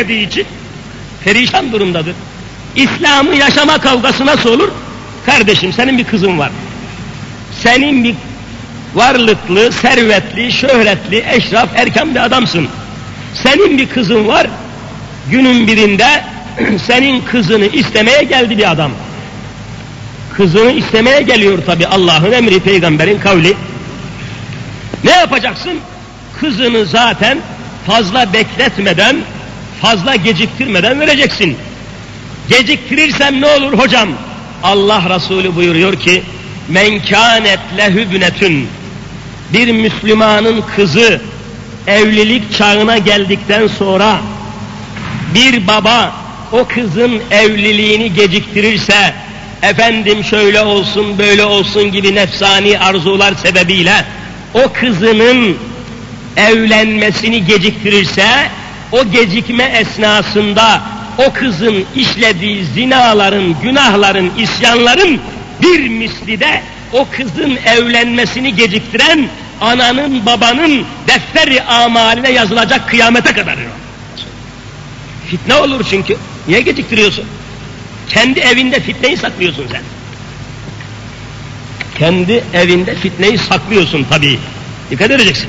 verdiği için perişan durumdadır. İslam'ı yaşama kavgası nasıl olur? Kardeşim senin bir kızın var. Senin bir varlıklı, servetli, şöhretli, eşraf, erken bir adamsın. Senin bir kızın var. Günün birinde senin kızını istemeye geldi bir adam. Kızını istemeye geliyor tabi Allah'ın emri, peygamberin kavli. Ne yapacaksın? Kızını zaten fazla bekletmeden, fazla geciktirmeden vereceksin. Geciktirirsem ne olur hocam? Allah Resulü buyuruyor ki, men kânet lehübnetün, bir Müslümanın kızı evlilik çağına geldikten sonra bir baba o kızın evliliğini geciktirirse efendim şöyle olsun böyle olsun gibi nefsani arzular sebebiyle o kızının evlenmesini geciktirirse o gecikme esnasında o kızın işlediği zinaların, günahların, isyanların bir misli de o kızın evlenmesini geciktiren ananın babanın defteri amaline yazılacak kıyamete kadar. Fitne olur çünkü. Niye geciktiriyorsun? Kendi evinde fitneyi saklıyorsun sen. Kendi evinde fitneyi saklıyorsun tabii. Dikkat edeceksin.